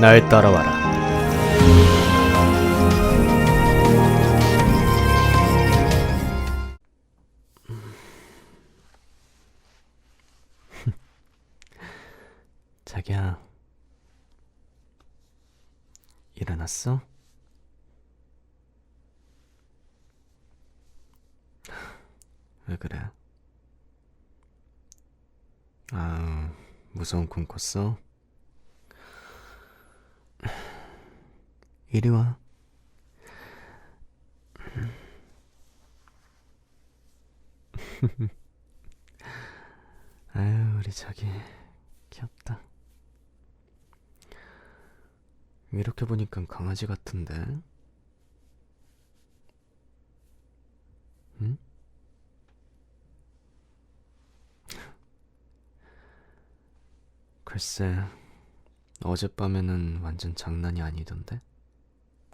날 따라와라. 자기야, 일어났어? 왜 그래? 아, 무서운 꿈 꿨어? 이리 와. 아유, 우리 자기 귀엽다. 이렇게 보니까 강아지 같은데? 응? 글쎄, 어젯밤에는 완전 장난이 아니던데?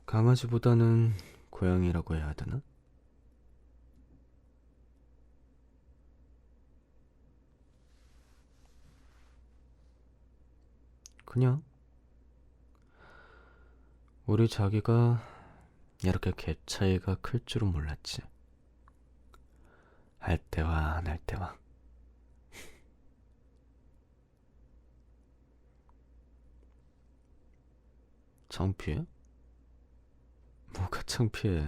강아지보다는 고양이라고 해야 되나? 그냥 우리 자기가 이렇게 갭 차이가 클 줄은 몰랐지. 할 때와 안 할 때와. 창피해? 뭐가 창피해?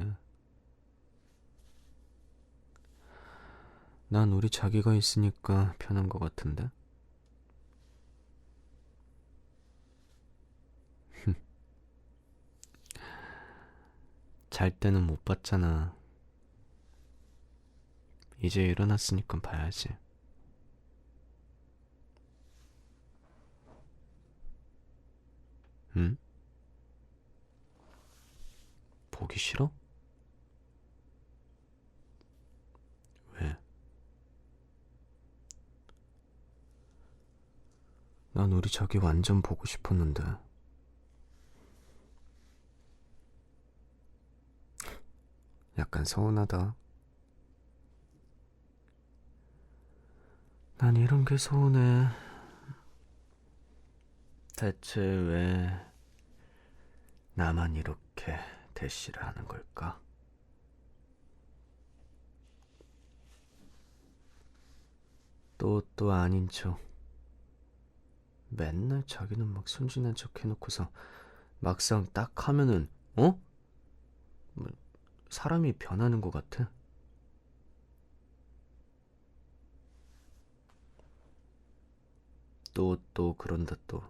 난 우리 자기가 있으니까 편한 것 같은데? 잘 때는 못 봤잖아. 이제 일어났으니까 봐야지. 응? 보기 싫어? 왜? 난 우리 자기 완전 보고 싶었는데. 약간 서운하다. 난 이런 게 서운해. 대체 왜 나만 이렇게 대시를 하는 걸까? 또 또 아닌 척. 맨날 자기는 막 순진한 척 해놓고서 막상 딱 하면은 어? 뭐, 사람이 변하는 것 같아. 또, 또, 그런다, 또.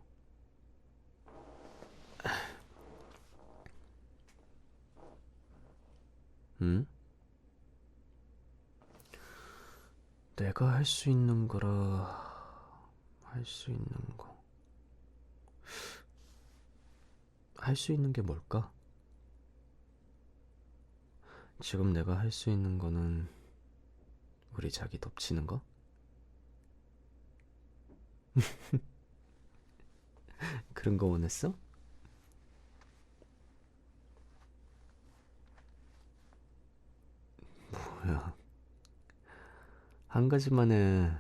응? 내가 할 수 있는 거라, 할 수 있는 거. 할 수 있는 게 뭘까? 지금 내가 할 수 있는 거는 우리 자기 덮치는 거? 그런 거 원했어? 한 가지만 해.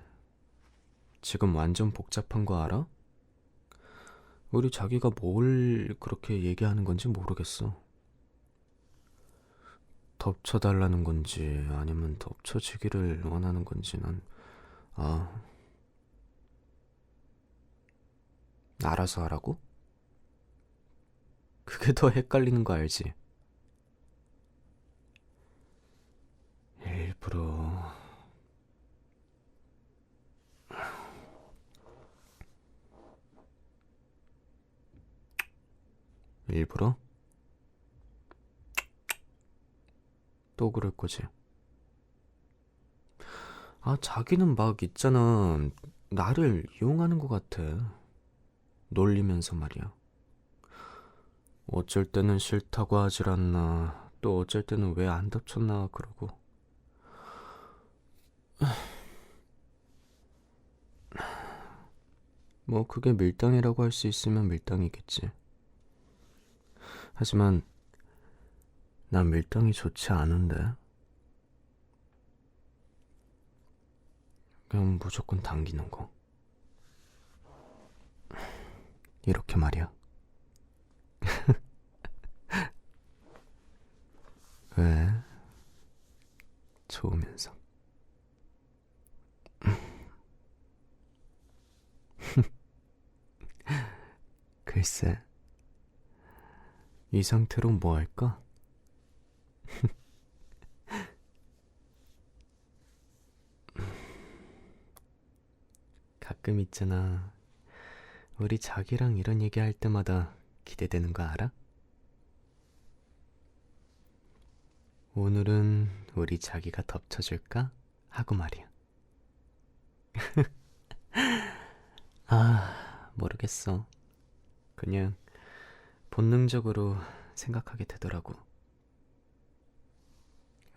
지금 완전 복잡한 거 알아? 우리 자기가 뭘 그렇게 얘기하는 건지 모르겠어. 덮쳐달라는 건지 아니면 덮쳐지기를 원하는 건지 난, 아, 알아서 하라고? 그게 더 헷갈리는 거 알지? 일부러 일부러? 또 그럴 거지. 아, 자기는 막 있잖아. 나를 이용하는 것 같아. 놀리면서 말이야. 어쩔 때는 싫다고 하질 않나. 또 어쩔 때는 왜안 덮쳤나 그러고. 뭐 그게 밀당이라고 할 수 있으면 밀당이겠지. 하지만 난 밀당이 좋지 않은데. 그냥 무조건 당기는 거. 이렇게 말이야. 글쎄, 이 상태로 뭐 할까? 가끔 있잖아. 우리 자기랑 이런 얘기 할 때마다 기대되는 거 알아? 오늘은 우리 자기가 덮쳐줄까? 하고 말이야. 아, 모르겠어. 그냥 본능적으로 생각하게 되더라고.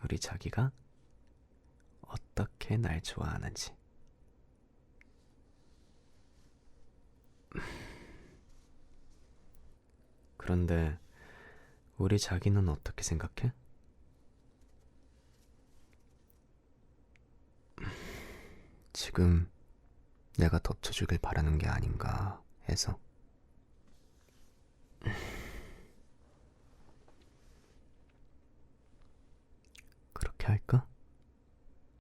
우리 자기가 어떻게 날 좋아하는지. 그런데 우리 자기는 어떻게 생각해? 지금 내가 덮쳐주길 바라는 게 아닌가 해서. 그렇게 할까?